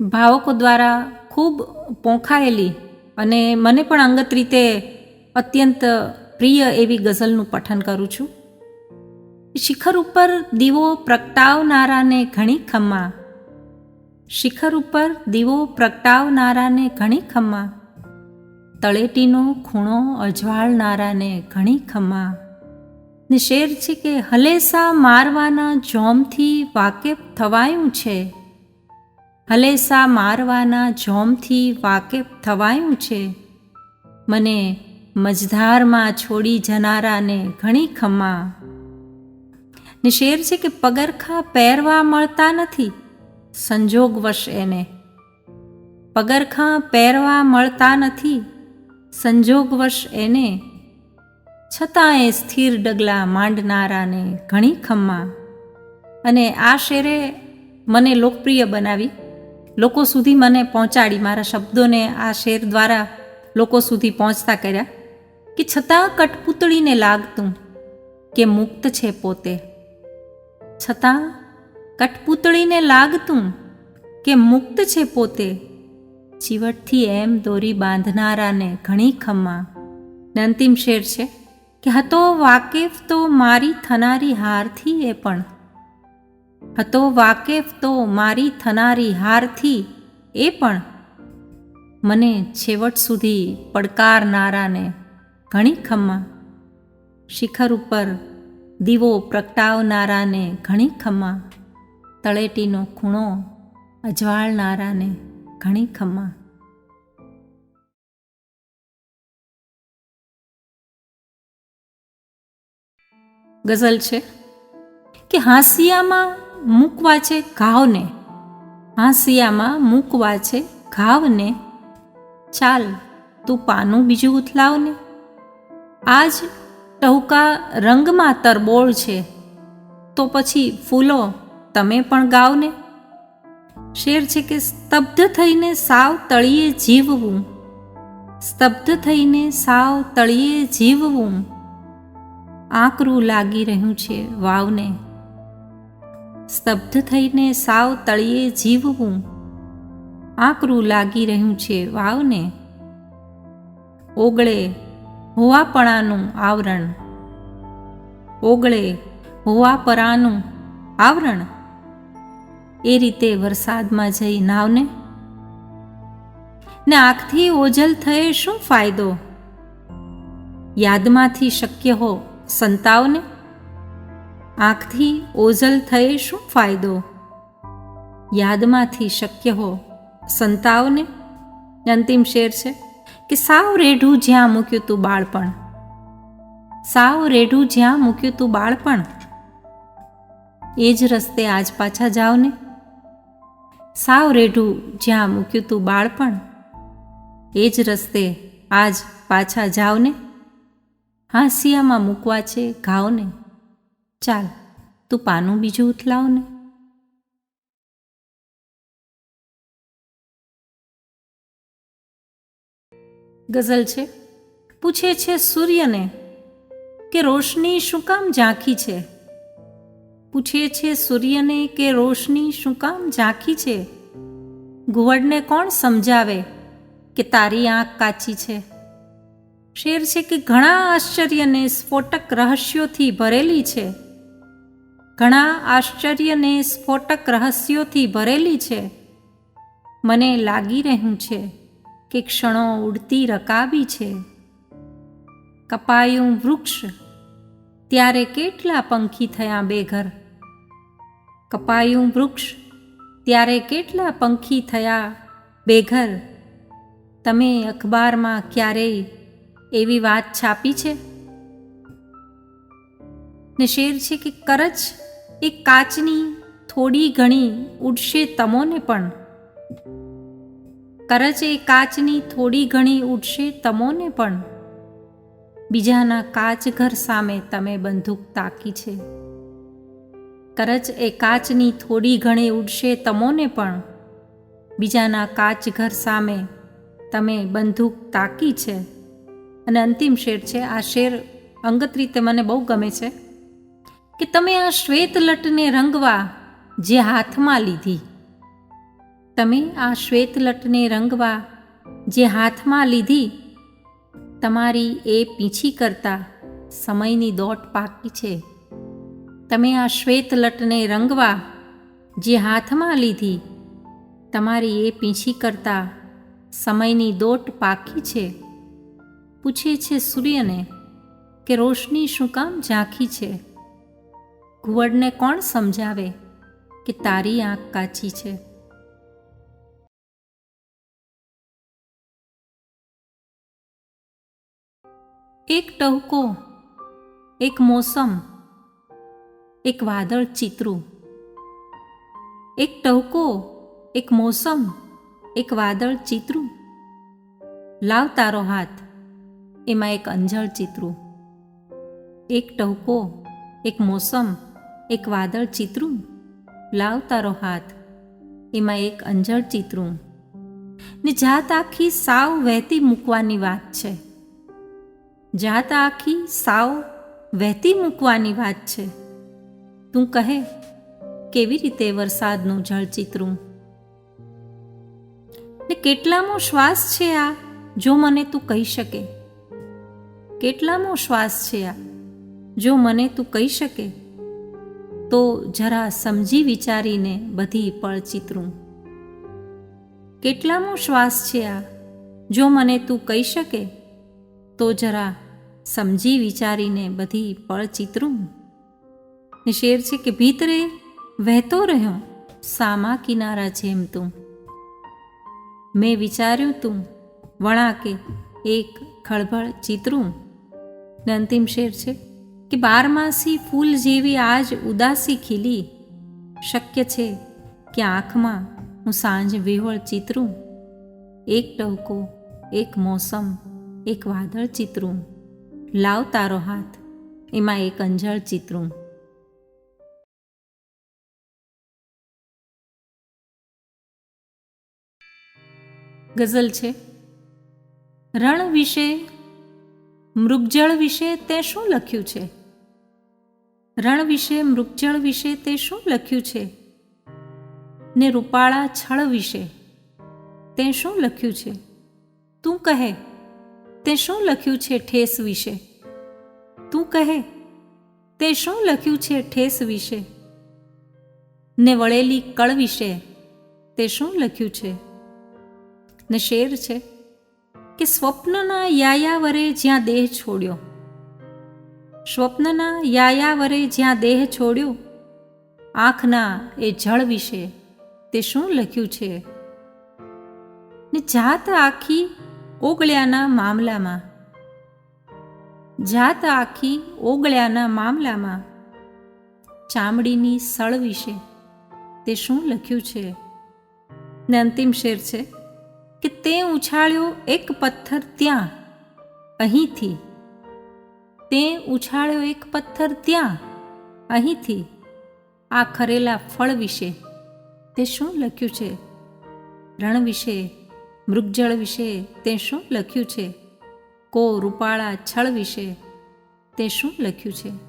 ભાવકો દ્વારા ખૂબ પોંખાયેલી અને મને પણ અંગત રીતે અત્યંત પ્રિય એવી ગઝલનું પઠન કરું છું. શિખર ઉપર દીવો પ્રગટાવનારાને ઘણી ખમ્મા. શિખર ઉપર દીવો પ્રગટાવનારાને ઘણી ખમ્મા. તળેટીનો ખૂણો અજવાળનારાને ઘણી ખમ્મા. ને શેર છે કે હલેસા મારવાના જોમથી વાકેફ થવાયું છે. હલેસા મારવાના જોમથી વાકેફ થવાયું છે. મને મજધારમાં છોડી જનારાને ઘણી ખમ્મા ને શેર છે કે પગરખા પહેરવા મળતા નથી. સંજોગવશ એને. પગરખા પહેરવા મળતા નથી. સંજોગવશ એને. છતાં એ સ્થિર ડગલા માંડનારાને ઘણી ખમ્મા અને આ શેરે મને લોકપ્રિય બનાવી. લોકો સુધી મને પહોંચાડી મારા શબ્દોને આ શેર દ્વારા લોકો સુધી પહોંચતા કર્યા કે છતાં કટપુતળીને લાગતું કે મુક્ત છે પોતે. છતાં કટપુતળીને લાગતું કે મુક્ત છે પોતે. ચીવટથી એમ દોરી બાંધનારાને ઘણી ખમ્મા. ને અંતિમ શેર છે કે હતો વાકેફ તો મારી થનારી હારથી એ પણ હતો વાકેફ તો મારી થનારી હારથી એ પણ. મને છેવટ સુધી પડકારનારાને ઘણી ખમ્મા. શિખર ઉપર દીવો પ્રગટાવનારાને ઘણી ખમ્મા. તળેટીનો ખૂણો અજવાળનારાને ઘણી ખમ્મા. ગઝલ છે કે હાંસિયામાં મૂકવા છે ઘાવને. હાંસિયામાં મૂકવા છે ઘાવને. ચાલ, તું પાનું બીજું ઉથલાવને. આજ ટહુકા રંગમાં તરબોળ છે. તો પછી ફૂલો, તમે પણ ગાવને. શેર છે કે સ્તબ્ધ થઈને સાવ તળિયે જીવવું. સ્તબ્ધ થઈને સાવ તળિયે જીવવું. આકરું લાગી રહ્યું છે વાવને. સ્તબ્ધ થઈને સાવ તળિયે જીવવું આકરું લાગી રહ્યું છે વાવને. ઓગળે હોવાપણાનું આવરણ. ઓગળે હોવાપરાનું આવરણ. એ રીતે વરસાદમાં જઈ નાવને. ને આંખથી ઓજલ થયે શું ફાયદો? યાદમાંથી શક્ય હો સંતાવને. આંખથી ઓઝલ થયે શું ફાયદો? યાદમાંથી શક્ય હો સંતાવને? અંતિમ શેર છે કે સાવ રેઢું જ્યાં મૂક્યું તું બાળપણ. સાવ રેઢું જ્યાં મૂક્યું તું બાળપણ. એ જ રસ્તે આજ પાછા જાઓ ને સાવ રેઢું જ્યાં મૂક્યું તું બાળપણ. એ જ રસ્તે આજ પાછા જાઓ ને હાંસિયામાં મૂકવા છે ઘાવને? ચાલ, તું પાનું બીજું ઉથલાવ ને. ગઝલ છે, પૂછે છે સૂર્યને કે રોશની શું કામ ઝાંખી છે? પૂછે છે સૂર્યને કે રોશની શું કામ ઝાંખી છે? ઘુવડને કોણ સમજાવે કે તારી આંખ કાચી છે? શેર છે કે ઘણા આશ્ચર્યને સ્ફોટક રહસ્યોથી ભરેલી છે? ઘણા આશ્ચર્યને સ્ફોટક રહસ્યોથી ભરેલી છે. મને લાગી રહ્યું છે કે ક્ષણો ઉડતી રકાબી છે. કપાયું વૃક્ષ, ત્યારે કેટલા પંખી થયા બેઘર કપાયું વૃક્ષ, ત્યારે કેટલા પંખી થયા બેઘર તમે અખબારમાં ક્યારેય એવી વાત છાપી છે? ને શેર છે કે કરચ એ કાચની થોડી ઘણી ઉડશે તમોને પણ. કરચ એ કાચની થોડી ઘણી ઉડશે તમોને પણ. બીજાના કાચ ઘર સામે તમે બંદૂક તાકી છે. કરચ એ કાચની થોડી ઘણી ઉડશે તમોને પણ. બીજાના કાચ ઘર સામે તમે બંદૂક તાકી છે. અને અંતિમ શેર છે, આ શેર અંગત રીતે મને બહુ ગમે છે. કે તમે આ શ્વેત લટને રંગવા જે હાથમાં લીધી. તમે આ શ્વેતલટને રંગવા જે હાથમાં લીધી. તમારી એ પીછી કરતા સમયની દોટ પાકી છે. તમે આ શ્વેત લટને રંગવા જે હાથમાં લીધી. તમારી એ પીંછી કરતા સમયની દોટ પાકી છે. પૂછે છે સૂર્યને કે રોશની શું કામ ઝાંખી છે? ઘુવડને કોણ સમજાવે કે તારી આંખ કાચી છે? એક ટહુકો, એક મોસમ, એક વાદળ ચિત્રું. એક ટહુકો, એક મોસમ, એક વાદળ ચિત્રું. લાવ તારો હાથ, એમાં એક અંજળ ચિત્રું. એક ટહુકો, એક મોસમ એક વાદળ ચિત્રું, લાવ તારો હાથ, એમાં એક અંજળ ચિત્રું. ને જાત આખી સાવ વહેતી મૂકવાની વાત છે. જાત આખી સાવ વહેતી મૂકવાની વાત છે. તું કહે, કેવી રીતે વરસાદનું જળ ચિત્રું? ને કેટલામો શ્વાસ છે આ, જો મને તું કહી શકે. કેટલામો શ્વાસ છે આ, જો મને તું કહી શકે. તો જરા સમજી વિચારીને બધી પળ ચિત્રું. કેટલામો શ્વાસ છે આ? જો મને તું કહી શકે, તો જરા સમજી વિચારીને બધી પળ ચિત્રું. ને શેર છે કે ભીતરે વહેતો રહ્યો? સામા કિનારા જેમ તું. મેં વિચાર્યું તું વણાકે એક ખળભળ ચિત્રું. ને અંતિમ શેર છે? કે બારમાસી ફૂલ જેવી આજ ઉદાસી ખીલી. શક્ય છે કે આંખમાં હું સાંજ વિહોળ ચિત્રું. એક ટહુકો, એક મોસમ, એક વાદળ ચિત્રું. લાવ તારો હાથ, એમાં એક અંજળ ચિત્રું. ગઝલ છે, રણ વિશે, મૃગજળ વિશે તે શું લખ્યું છે? રણ વિશે, મૃગજળ વિશે તે શું લખ્યું છે? ને રૂપાળા છળ વિશે તે શું લખ્યું છે? તું કહે, તે શું લખ્યું છે ઠેસ વિશે? તું કહે, તે શું લખ્યું છે ઠેસ વિશે? ને વળેલી કળ વિશે તે શું લખ્યું છે? ને શેર છે કે સ્વપ્નના યાયાવરે જ્યાં દેહ છોડ્યો સ્વપ્નના યાયાવરે જ્યાં દેહ છોડ્યો, આંખના એ જળ વિશે તે શું લખ્યું છે? ને જાત આખી ઓગળ્યાના મામલામાં, જાત આખી ઓગળ્યાના મામલામાં ચામડીની સળ વિશે તે શું લખ્યું છે? ને અંતિમ શેર છે કે તે ઉછાળ્યો એક પથ્થર ત્યાં, અહીંથી તે ઉછાળ્યો એક પથ્થર ત્યાં. અહીંથી આ ખરેલા ફળ વિશે. તે શું લખ્યું છે? રણ વિશે, મૃગજળ વિશે તે શું લખ્યું છે? કો રૂપાળા છળ વિશે તે શું લખ્યું છે?